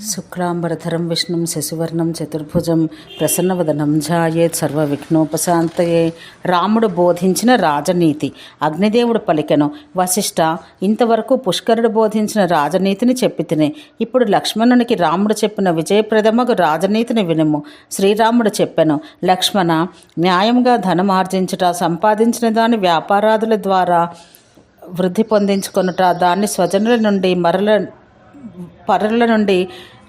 శుక్లాంబరధరం విష్ణుం శశివర్ణం చతుర్భుజం ప్రసన్నవదనం ఝాయేత్ సర్వ విఘ్నోపశాంతయే రాముడు బోధించిన రాజనీతి అగ్నిదేవుడు పలికెను. వశిష్ఠ ఇంతవరకు పుష్కరుడు బోధించిన రాజనీతిని చెప్పి ఇప్పుడు లక్ష్మణునికి రాముడు చెప్పిన విజయప్రదమగు రాజనీతిని వినుము. శ్రీరాముడు చెప్పెను లక్ష్మణ న్యాయంగా ధనం ఆర్జించుట సంపాదించిన దాని వ్యాపారాదుల ద్వారా వృద్ధి పొందించుకొనుట దాన్ని స్వజనుల నుండి మరల పరుల నుండి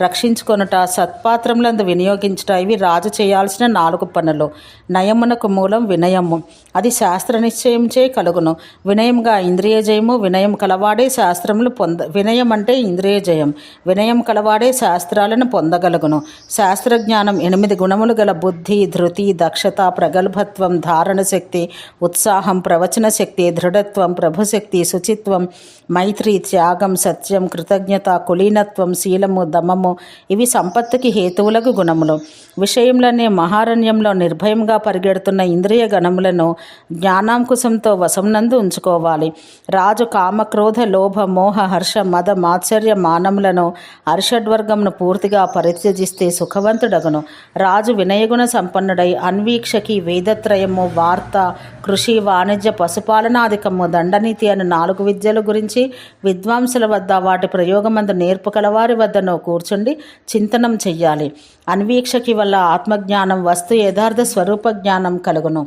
రక్షించుకొనుట సత్పాత్రములందు వినియోగించుట ఇవి రాజు చేయాల్సిన నాలుగు పనులు. నయమునకు మూలం వినయము. అది శాస్త్ర నిశ్చయంచే కలుగును. వినయంగా ఇంద్రియ జయము వినయం కలవాడే శాస్త్రములు పొంద వినయం అంటే ఇంద్రియ జయం. వినయం కలవాడే శాస్త్రాలను పొందగలుగును. శాస్త్రజ్ఞానం ఎనిమిది గుణములు గల బుద్ధి ధృతి దక్షత ప్రగల్భత్వం ధారణ శక్తి ఉత్సాహం ప్రవచన శక్తి దృఢత్వం ప్రభుశక్తి శుచిత్వం మైత్రి త్యాగం సత్యం కృతజ్ఞత కులీనత్వం శీలము దమము ఇవి సంపత్తికి హేతువులకు గుణములు. విషయంలోనే మహారణ్యంలో నిర్భయంగా పరిగెడుతున్న ఇంద్రియ గణములను జ్ఞానాంకుశంతో వశంనందు ఉంచుకోవాలి. రాజు కామక్రోధ లోభ మోహ హర్ష మద మాత్సర్య మానములను అరిషడ్వర్గంను పూర్తిగా పరిత్యజిస్తే సుఖవంతుడగును. రాజు వినయగుణ సంపన్నుడై అన్వీక్షకి వేదత్రయము వార్త కృషి వాణిజ్య పశుపాలనాధికము దండనీతి అని నాలుగు విద్యల గురించి విద్వాంసుల వద్ద వాటి ప్రయోగమందు నేర్పు కలవారి వద్దను కూర్చుండి చింతనం చెయ్యాలి. అన్వీక్షకి వల్ల ఆత్మజ్ఞానం వస్తు యథార్థ స్వరూప జ్ఞానం కలుగును.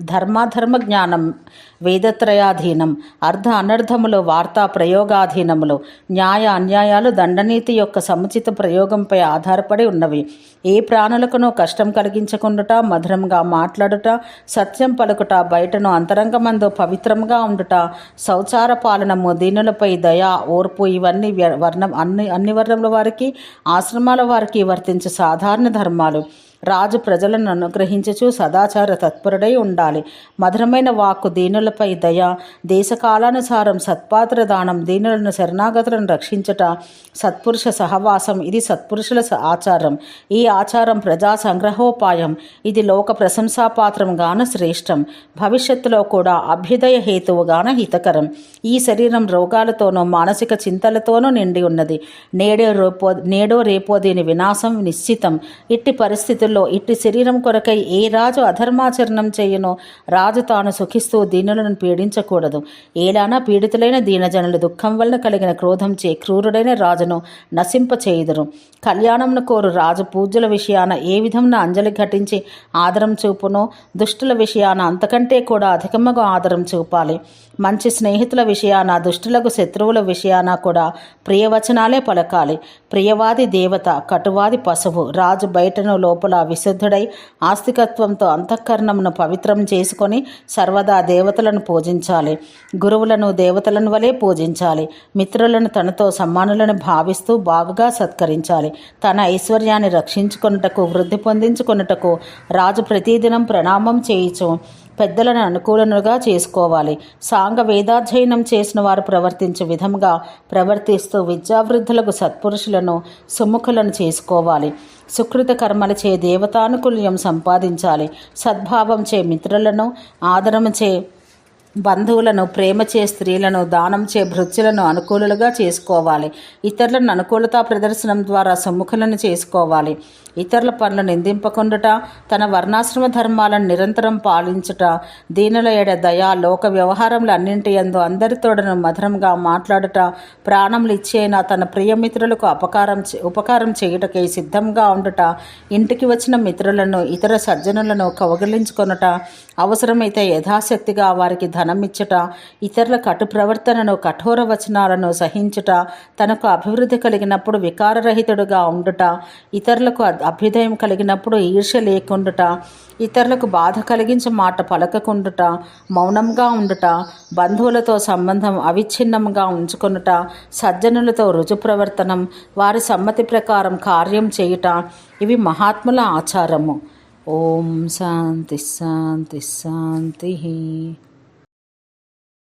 ధర్మాధర్మ జ్ఞానం వేదత్రయాధీనం అర్ధ అనర్థములు వార్తా ప్రయోగాధీనములు న్యాయ అన్యాయాలు దండనీతి యొక్క సముచిత ప్రయోగంపై ఆధారపడి ఉన్నవి. ఏ ప్రాణులకునో కష్టం కలిగించకుండుట మధురంగా మాట్లాడుట సత్యం పలుకుట బయటను అంతరంగమందు పవిత్రంగా ఉండుట శౌచార పాలనము దీనులపై దయ ఓర్పు ఇవన్నీ వర్ణం అన్ని అన్ని వర్ణముల వారికి ఆశ్రమాల వారికి వర్తించే సాధారణ ధర్మాలు. రాజు ప్రజలను అనుగ్రహించుచు సదాచార తత్పరుడై ఉండాలి. మధురమైన వాక్కు దీనులపై దయ దేశకాలానుసారం సత్పాత్ర దానం దీనులను శరణాగతులను రక్షించుట సత్పురుష సహవాసం ఇది సత్పురుషుల ఆచారం. ఈ ఆచారం ప్రజా సంగ్రహోపాయం. ఇది లోక ప్రశంసాపాత్రంగాన శ్రేష్టం. భవిష్యత్తులో కూడా అభ్యుదయ హేతువుగాన హితకరం. ఈ శరీరం రోగాలతోనూ మానసిక చింతలతోనూ నిండి ఉన్నది. నేడే రేపో నేడో రేపో దీని వినాశం నిశ్చితం. ఇట్టి పరిస్థితులు రోజుల్లో ఇట్టి శరీరం కొరకై ఏ రాజు అధర్మాచరణం చేయనో రాజు తాను సుఖిస్తూ దీనులను పీడించకూడదు. ఏలానా పీడితులైన దీనజనులు దుఃఖం వలన కలిగిన క్రోధం చే క్రూరుడైన రాజును నశింప చేయుదురు కళ్యాణంను కోరు రాజు పూజల విషయాన ఏ విధమున అంజలి ఘటించి ఆదరం చూపునో దుష్టుల విషయాన అంతకంటే కూడా అధికముగా ఆదరం చూపాలి. మంచి స్నేహితుల విషయాన దుష్టులకు శత్రువుల విషయాన కూడా ప్రియవచనాలే పలకాలి. ప్రియవాది దేవత కటువాది పశువు రాజు బయటను లోపల విశుద్ధుడై ఆస్తికత్వంతో అంతఃకరణమును పవిత్రం చేసుకొని సర్వదా దేవతలను పూజించాలి. గురువులను దేవతలను వలె పూజించాలి. మిత్రులను తనతో సమ్మానులను భావిస్తూ బాగుగా సత్కరించాలి. తన ఐశ్వర్యాన్ని రక్షించుకొనుటకు వృద్ధి పొందించుకొనుటకు రాజు ప్రతిదినం ప్రణామం చేయుచు పెద్దలను అనుకూలనుగా చేసుకోవాలి. సాంగ వేదాధ్యయనం చేసిన వారు ప్రవర్తించే విధంగా ప్రవర్తిస్తూ విద్యావృద్ధులకు సత్పురుషులను సుముఖులను చేసుకోవాలి. సుకృత కర్మలచే దేవతానుకూల్యం సంపాదించాలి. సద్భావం చే మిత్రులను ఆదరము చే బంధువులను ప్రేమచే స్త్రీలను దానం చే భృత్యులను అనుకూలులుగా చేసుకోవాలి. ఇతరులను అనుకూలతా ప్రదర్శనం ద్వారా సమ్ముఖులను చేసుకోవాలి. ఇతరుల పనులు నిందింపకుండుట తన వర్ణాశ్రమ ధర్మాలను నిరంతరం పాలించుట దీనుల ఎడ దయా లోక వ్యవహారంలో అన్నింటి ఎందు అందరితోడను మధురంగా మాట్లాడుట ప్రాణములు ఇచ్చేనా తన ప్రియమిత్రులకు అపకారం ఉపకారం చేయుటకై సిద్ధంగా ఉండుట ఇంటికి వచ్చిన మిత్రులను ఇతర సజ్జనులను కౌగిలించుకొనుట అవసరమైతే యథాశక్తిగా వారికి ధనమిచ్చుట ఇతరుల కటు ప్రవర్తనను కఠోర వచనాలను సహించుట తనకు అభివృద్ధి కలిగినప్పుడు వికారరహితుడుగా ఉండుట ఇతరులకు అభ్యుదయం కలిగినప్పుడు ఈర్ష్య లేకుండుట ఇతరులకు బాధ కలిగించే మాట పలకకుండుట మౌనంగా ఉండుట బంధువులతో సంబంధం అవిచ్ఛిన్నంగా ఉంచుకొనుట సజ్జనులతో రుజు ప్రవర్తనం వారి సమ్మతి ప్రకారం కార్యం చేయుట ఇవి మహాత్ముల ఆచారము. ఓం శాంతి శాంతి శాంతి.